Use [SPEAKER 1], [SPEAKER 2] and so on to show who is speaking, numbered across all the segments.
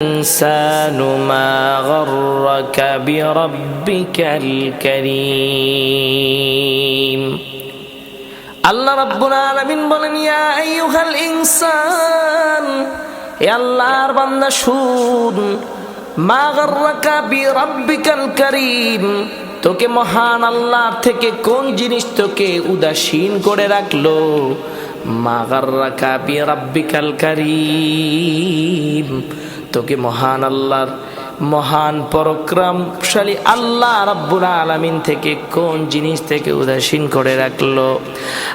[SPEAKER 1] الإنسان ما غرك بربك الكريم আল্লাহ রাব্বুল আলামিন বলেন ইয়া আইয়ুহাল ইনসান হে আল্লাহর বান্দা শুন মা গাররাকা বিরাব্বিকাল কারীম তোকে মহান আল্লাহর থেকে কোন জিনিস তোকে উদাসীন করে রাখলো মা গাররাকা বিরাব্বিকাল কারীম তোকে মহান আল্লাহর? মহান পরক্রমশালী আল্লাহ রাব্বুল আলামিন থেকে কোন জিনিস থেকে উদাসীন করে রাখল?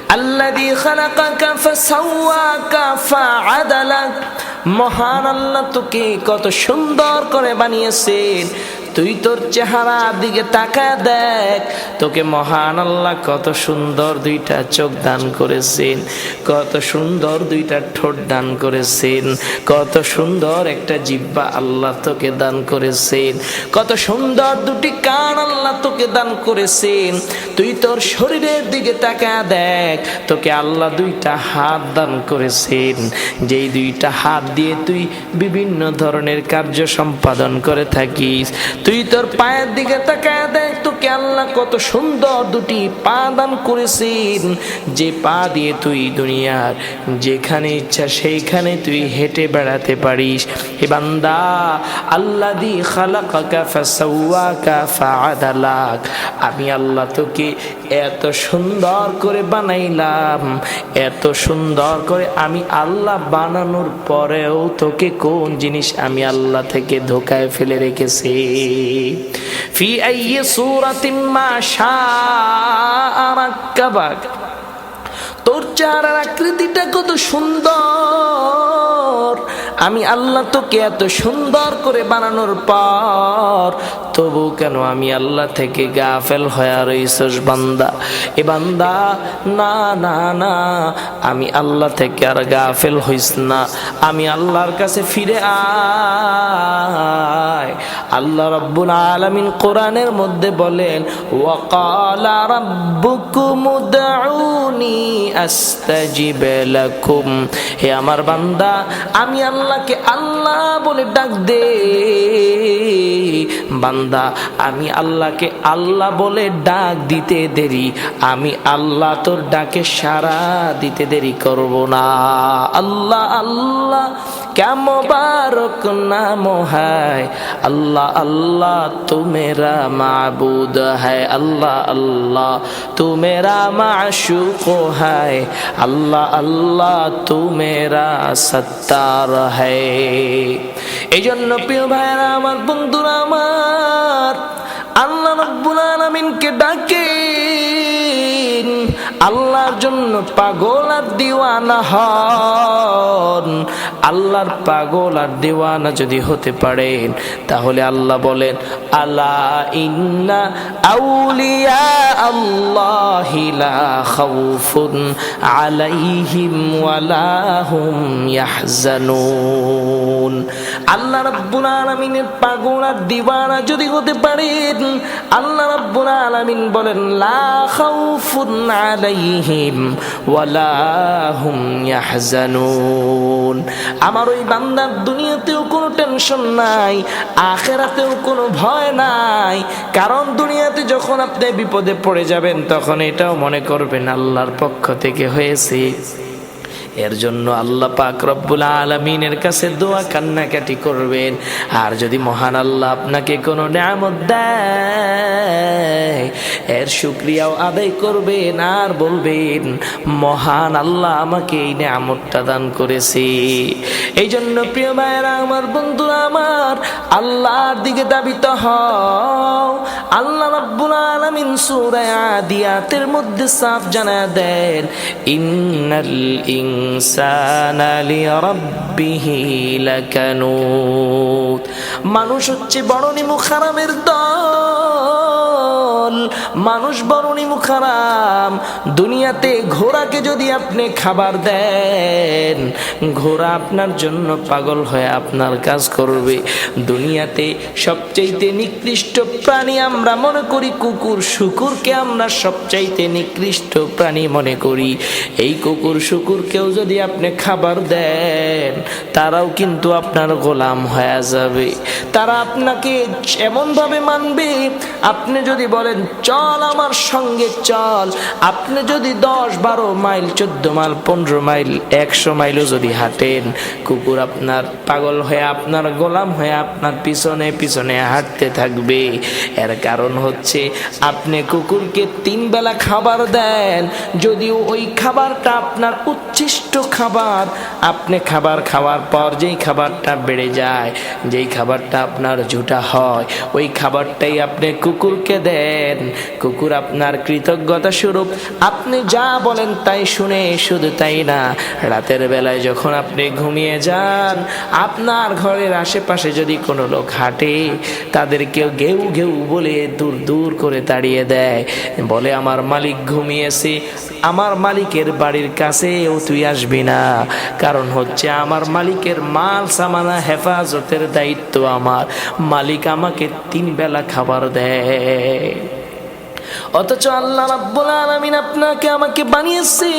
[SPEAKER 1] আল্লাযী খালাকাকা ফাসাওয়াকা ফাআদালাক মহান আল্লাহ তোকে কত সুন্দর করে বানিয়েছেন। তুই তোর চেহারার দিকে তাকা দেখ। তোকে মহান আল্লাহ কত সুন্দর দুইটা চোখ দান করেছেন, কত সুন্দর দুইটা ঠোঁট দান করেছেন, কত সুন্দর একটা জিব্বা আল্লাহ তোকে দান করেছেন, কত সুন্দর দুটি কান আল্লাহ তোকে দান করেছেন। তুই তোর শরীরের দিকে তাকা দেখ, তোকে আল্লাহ দুইটা হাত দান করেছেন। যেই দুইটা হাত দিয়ে তুই বিভিন্ন ধরনের কার্য সম্পাদন করে থাকিস তুই তোর পায়ের দিকে তাকায় দেখ, তোকে আল্লাহ কত সুন্দর দুটি পা দান করেছেন। যে পা দিয়ে তুই দুনিয়ার যেখানে ইচ্ছা সেইখানে তুই হেঁটে বেড়াতে পারিস। হে বান্দা আল্লাহ দি খালাকাকা ফাসাওয়াকা ফাআদালাক। আমি আল্লাহ তোকে এত সুন্দর করে বানাইলাম, এত সুন্দর করে আমি আল্লাহ বানানোর পরেও তোকে কোন জিনিস আমি আল্লাহ থেকে ধোকায় ফেলে রেখেছি? ফি আইয়ি সূরাতিন মা শাআ রাক্কাবাক তোর চেহারার আকৃতিটা কত সুন্দর। আমি আল্লাহ তোকে এত সুন্দর করে বানানোর পর তবু কেন আমি আল্লাহ থেকে গাফেল হয়ে রইছস বান্দা? এ বান্দা, না না না, আমি আল্লাহ থেকে আর গাফেল হইস না। আমি আল্লাহর কাছে ফিরে আয়। আল্লাহ রব্বুল আলামিন কোরআনের মধ্যে বলেন, ওয়াকালা রাব্বুকুম উদউনি আস্তাজিব লাকুম। হে আমার বান্দা, আমি আল্লাহকে আল্লাহ বলে ডাক দে। বান্দা, আমি আল্লাহকে আল্লাহ বলে ডাক দিতে দেরি, আমি আল্লাহ তোর ডাকে সারা দিতে দেরি করব না। আল্লাহ আল্লাহ মোবারক নাম হায় আল্লাহ আল্লাহ তু মেরা মাবুদ হায় আল্লাহ আল্লাহ তু মেরা মাশুক হায় আল্লাহ আল্লাহ তু মেরা সত্তার হায় এই জন্য প্রিয় ভাইরা আমার, বন্ধুরা আমার, আল্লাহ রব্বুল আলমিনকে ডাকে আল্লাহর জন্য পাগল আর দিওয়ানা হন। আল্লাহর পাগল আর দিওয়ানা যদি হতে পারেন, তাহলে আল্লাহ বলেন, আলা ইন্না আউলিয়া আল্লাহি লা আল্লাহ আলামিনের যদি হতে পারেন, আল্লাহ আলামিন বলেন, লা আলাইহিম আমার ওই বান্দার দুনিয়াতেও কোনো টেনশন নাই, আখেরাতেও কোনো ভয় নাই। কারণ দুনিয়াতে যখন আপনি বিপদে পড়ে যাবেন, তখন এটাও মনে করবেন আল্লাহর পক্ষ থেকে হয়েছে। এর জন্য আল্লাহ পাক রব্বুল আলমিনের কাছে দোয়া কান্নাকাটি করবেন। আর যদি মহান আল্লাহ আপনাকে কোনো নিয়ামত দেয় এর শুক্রিয়াও আদায় করবেন আর বলবেন, মহান আল্লাহ আমাকে এই নিয়ামতটা দান করেছে। এই জন্য প্রিয় ভাইয়েরা, আমার বন্ধুরা, আমার আল্লাহর দিকে দাবিত হও। আল্লাহ রব্বুল আলামিন সূরা আদিয়াতের মধ্যে সাফ জানা দেন, ইন্নাল ইনসানা লিরাব্বিহি লাকানুত। মানুষ হচ্ছে বড় নিমুখ হারামের দল। পাগল মানুষ বরণী মুখারাম। দুনিয়াতে ঘোড়াকে যদি আপনি খাবার দেন, ঘোড়া আপনার জন্য পাগল হয়ে আপনার কাজ করবে। দুনিয়াতে সবচাইতে নিকৃষ্ট প্রাণী আমরা মনে করি কুকুর, শুকুরকে আমরা সবচাইতে নিকৃষ্ট প্রাণী মনে করি। এই কুকুর, শুকুরকেও যদি আপনি খাবার দেন, তারাও কিন্তু আপনার গোলাম হয়ে যাবে। তারা আপনাকে এমনভাবে মানবে, আপনি যদি বলেন চল আমার সঙ্গে চল। আপনি যদি দশ, বারো মাইল, চোদ্দ মাইল, পনেরো মাইল, একশো মাইলও যদি হাঁটেন, কুকুর আপনার পাগল হয়ে আপনার গোলাম হয়ে আপনার পিছনে পিছনে হাঁটতে থাকবে। এর কারণ হচ্ছে, আপনি কুকুরকে তিন বেলা খাবার দেন। যদিও ওই খাবারটা আপনার উচ্ছিষ্ট খাবার, আপনি খাবার খাওয়ার পর যেই খাবারটা বেড়ে যায়, যেই খাবারটা আপনার জুটা হয়, ওই খাবারটাই আপনি কুকুরকে দেন। কুকুর আপনার কৃতজ্ঞতা স্বরূপ। আপনি যা বলেন তাই শুনে শুধু তাই না, রাতের বেলায় যখন আপনি ঘুমিয়ে যান, আপনার ঘরের আশেপাশে যদি কোনো লোক হাঁটে তাদেরকেও ঘেউ ঘেউ বলে দূর দূর করে তাড়িয়ে দেয়, বলে, আমার মালিক ঘুমিয়েছে। আমার মালিকের বাড়ির কাছেও তুই আসবি না। কারণ হচ্ছে আমার মালিকের মাল, সামানা, হেফাজতের দায়িত্ব আমার। মালিক আমাকে তিন বেলা খাবার দেয়। অথচ আল্লাহ রাব্বুল আলামিন আপনাকে আমাকে বানিয়েছে।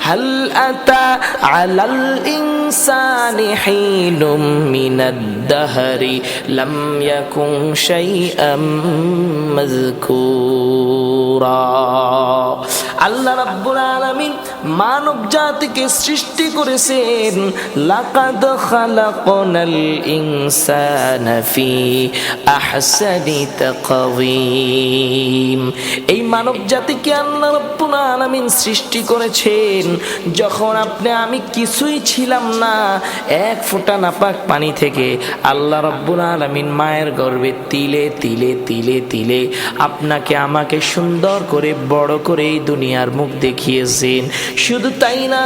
[SPEAKER 1] هل أتى على الإنسان حين من الدهر لم يكن شيئا مذكورا আল্লাহ রাব্বুল আলামিন মানব জাতিকে সৃষ্টি করেছেন, লাকাদ খালাকনাল ইনসানা ফি আহসানি তাকওয়িম। এই মানব জাতিকে আল্লাহ রাব্বুল আলামিন সৃষ্টি করেছেন, যখন আপনি, আমি কিছুই ছিলাম না, এক ফোঁটা নাপাক পানি থেকে আল্লাহ রাব্বুল আলামিন মায়ের গর্ভে তিলে তিলে তিলে তিলে আপনাকে আমাকে সুন্দর করে, বড় করে এই দুনিয়ার মুখ দেখিয়েছেন। শুধু তাই না,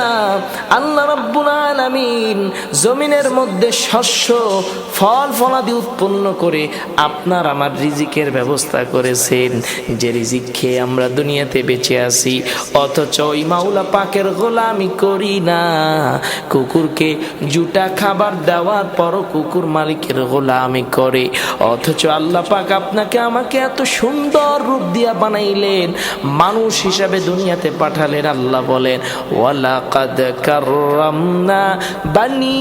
[SPEAKER 1] আল্লাহ রাব্বুল আলামিন জমিনের মধ্যে শস্য, ফল, ফলাদি উৎপন্ন করে আপনার আমার রিজিকের ব্যবস্থা করেছেন। যে রিজিক খেয়ে আমরা দুনিয়াতে বেঁচে আছি, অথচ ওই মাওলা পাকের গোলামি করি না। কুকুরকে জুটা খাবার দেওয়ার পরও কুকুর মালিকের গোলামি করে। অথচ আল্লাহ পাক আপনাকে আমাকে এত সুন্দর রূপ দিয়া বানাইলেন। মানুষ হিসাবে দুনিয়াতে পাঠালেন, আল্লাহ বলেন, ওয়ালাকাদ কাররামনা বানি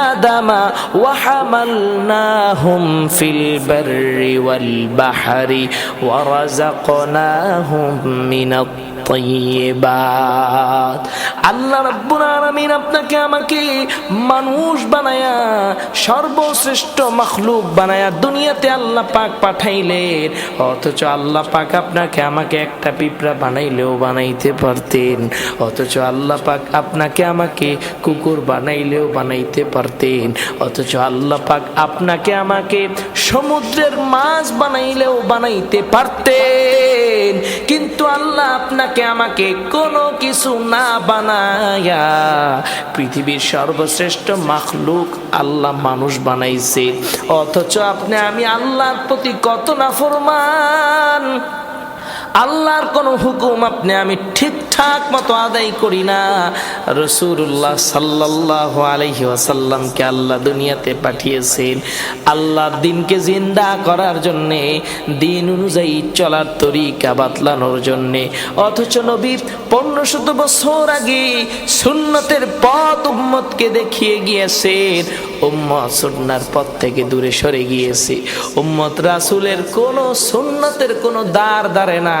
[SPEAKER 1] আদামা ওয়া হামালনাহুম ফিল বাররি ওয়াল বাহরি ওয়া রাযাকনাহুম মিনাত তৈবাত আল্লাহ আপনাকে আমাকে মানুষ বানায়া, সর্বশ্রেষ্ঠ মখলুক বানায়া দুনিয়াতে আল্লাহ পাক পাঠাইলেন। অথচ আল্লাহ পাক আপনাকে আমাকে একটা পিঁপড়া বানাইলেও বানাইতে পারতেন। অথচ আল্লাহ পাক আপনাকে আমাকে কুকুর বানাইলেও বানাইতে পারতেন। অথচ আল্লাহ পাক আপনাকে আমাকে সমুদ্রের মাছ বানাইলেও বানাইতে পারতেন। কিন্তু আল্লাহ আপনাকে আমাকে কোনো কিছু না বানায়া। পৃথিবীর সর্বশ্রেষ্ঠ মাখলুক আল্লাহ মানুষ বানাইছে। অথচ আপনি, আমি আল্লাহর প্রতি কত না ফরমান আল্লাহর কোন হুকুম আপনি আমি ঠিকঠাক মতো আদায় করি না। রসুল্লাহ সাল্লাহ আলহি ওয়াসাল্লামকে আল্লাহ দুনিয়াতে পাঠিয়েছেন। আল্লাহ দিনকে জিন্দা করার জন্যে, দিন অনুযায়ী চলার তরিকা বাতলানোর জন্যে। অথচ নবীর পনেরো শত বছর আগে সুন্নতের পথ উম্মতকে দেখিয়ে গিয়েছেন। উম্মত সুন্নার পথ থেকে দূরে সরে গিয়েছে। উম্মত রাসুলের কোন সুন্নতের কোনো দ্বার দাঁড়ে না,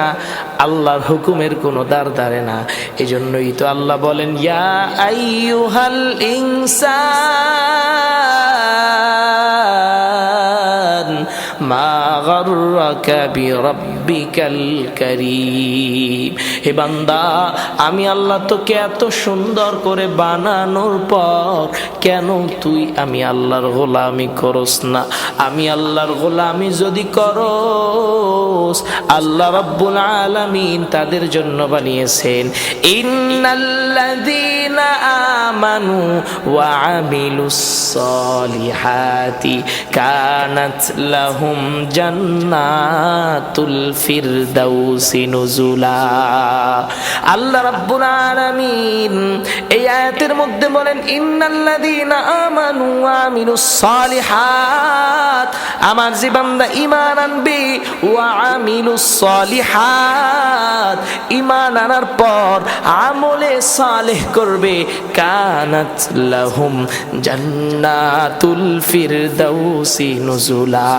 [SPEAKER 1] আল্লাহর হুকুমের কোনো দ্বার দাঁড়ে না। এজন্যই তো আল্লাহ বলেন, ইয়া আইয়ুহাল ইনসান মা গররাকা বিরাব্বিকাল কারীম। হে বান্দা, আমি আল্লাহ তোকে এত সুন্দর করে বানানোর পর কেন তুই আমি আল্লাহর গোলামি করস না? আমি আল্লাহর গোলামি যদি করস, আল্লাহ রাব্বুল আলামিন তাদের জন্য বানিয়েছেন। ইন্নাল্লাযীনা আমানু সালিহাতি কানাত লাহুম জান জান্নাতুল ফিরদাউসি নুজুলা। আল্লাহ রাব্বুল আলামিন এই আয়াতের মধ্যে বলেন, ইন্নাল্লাযীনা আমানু ওয়া আমিলুস সালিহাত। আমার যে বান্দা ঈমান আনবে, ওয়া আমিলুস ঈমান আনার পর আমলে সালেহ করবে কানাত লাহুম জান্নাতুল ফিরদাউসি নুজুলা